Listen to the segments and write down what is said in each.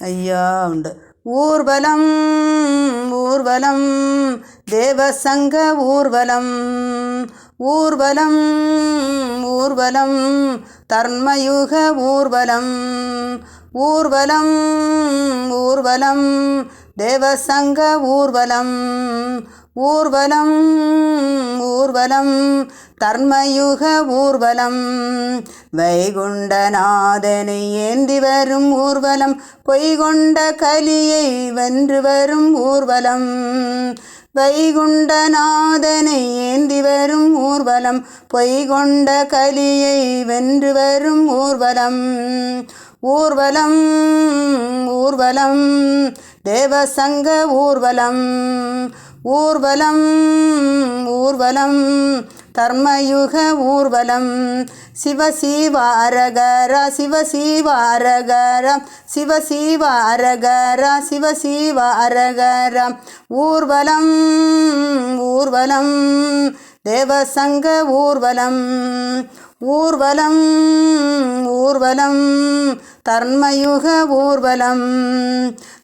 ஐயா உண்டு. ஊர்வலம் ஊர்வலம் தேவசங்க ஊர்வலம் ஊர்வலம் ஊர்வலம் தர்மயுக ஊர்வலம் ஊர்வலம் ஊர்வலம் தேவசங்க ஊர்வலம் ஊர்வலம் ஊர்வலம் தர்மயுக ஊர்வலம். வைகுண்டநாதனை ஏந்தி வரும் ஊர்வலம் பொய்கொண்ட கலியை வென்று வரும் ஊர்வலம். வைகுண்டநாதனை ஏந்தி வரும் ஊர்வலம் பொய்கொண்ட கலியை வென்று வரும் ஊர்வலம். ஊர்வலம் ஊர்வலம் தேவசங்க ஊர்வலம். ஊர்வலம் ஊர்வலம் தர்மயுக ஊர்வலம். சிவசீவாரகர சிவசீவாரகர சிவசீவாரகர சிவசீவாரகர. ஊர்வலம் ஊர்வலம் தேவசங்க ஊர்வலம். ஊர்வலம் ஊர்வலம் தர்மயுக ஊர்வலம்.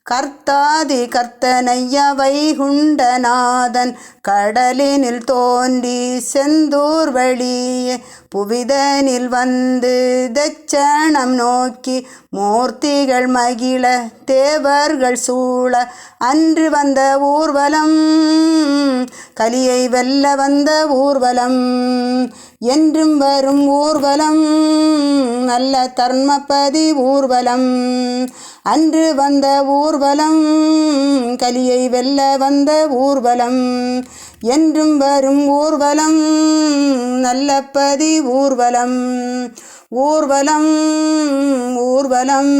கர்த்தாதி கர்த்தனைய வைகுண்டநாதன் கடலினில் தோன்றி செந்தூர் வழியே புவிதனில் வந்து தட்சணம் நோக்கி மூர்த்திகள் மகிழ தேவர்கள் சூழ. அன்று வந்த ஊர்வலம் கலியை வெல்ல வந்த ஊர்வலம். என்றும் வரும் ஊர்வலம் நல்ல தர்மபதி ஊர்வலம். அன்று வந்த ஊர்வலம் கலியை வெல்ல வந்த ஊர்வலம். என்றும் வரும் ஊர்வலம் நல்ல பதி ஊர்வலம். ஊர்வலம் ஊர்வலம்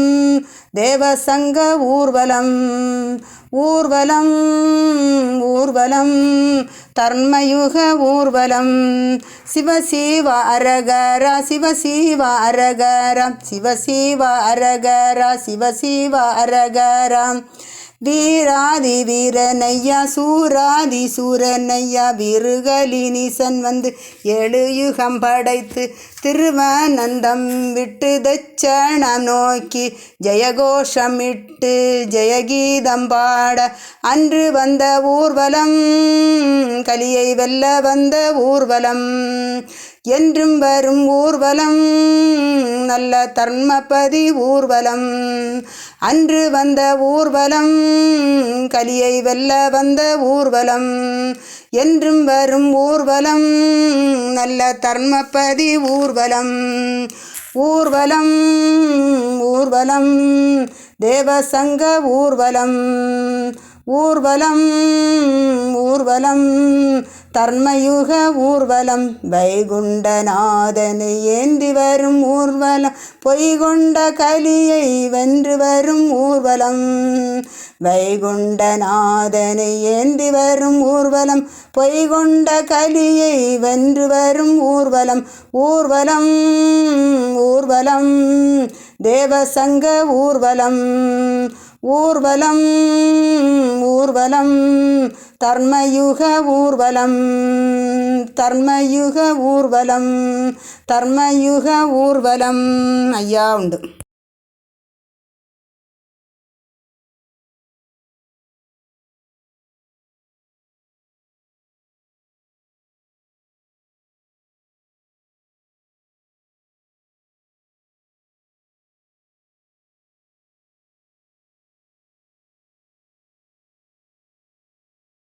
தேவசங்க ஊர்வலம். ஊர்வலம் ஊர்வலம் தர்மயுக ஊர்வலம். சிவசிவ அரகர சிவசிவ அரகர. சிவசிவ அரகர சிவசிவ அரகரம் வீராதி வீரனையா சூராதி சூரனையா விருகலினிசன் வந்து எழுயுகம் படைத்து திருவனந்தம் விட்டு தச்சணம் நோக்கி ஜெயகோஷமிட்டு ஜெயகீதம் பாட அன்று வந்த ஊர்வலம் கலியை வெல்ல வந்த ஊர்வலம். என்றும் வரும் ஊர்வலம் நல்ல தர்மபதி ஊர்வலம். அன்று வந்த ஊர்வலம் கலியை வெல்ல வந்த ஊர்வலம். என்றும் வரும் ஊர்வலம் நல்ல தர்மபதி ஊர்வலம். ஊர்வலம் ஊர்வலம் தேவசங்க ஊர்வலம். ஊர்வலம் ஊர்வலம் தர்மயுக ஊர்வலம் வைகுண்டநாதனை ஏந்தி வரும் ஊர்வலம். பொய்கொண்ட கலியை வென்று வரும் ஊர்வலம். வைகுண்டநாதனை ஏந்தி வரும் ஊர்வலம். பொய்கொண்ட கலியை வென்று வரும் ஊர்வலம். ஊர்வலம் ஊர்வலம் தேவசங்க ஊர்வலம். ஊர்வலம் ஊர்வலம் தர்மயுக ஊர்வலம் தர்மயுக ஊர்வலம் தர்மயுக ஊர்வலம். ஐயா உண்டு.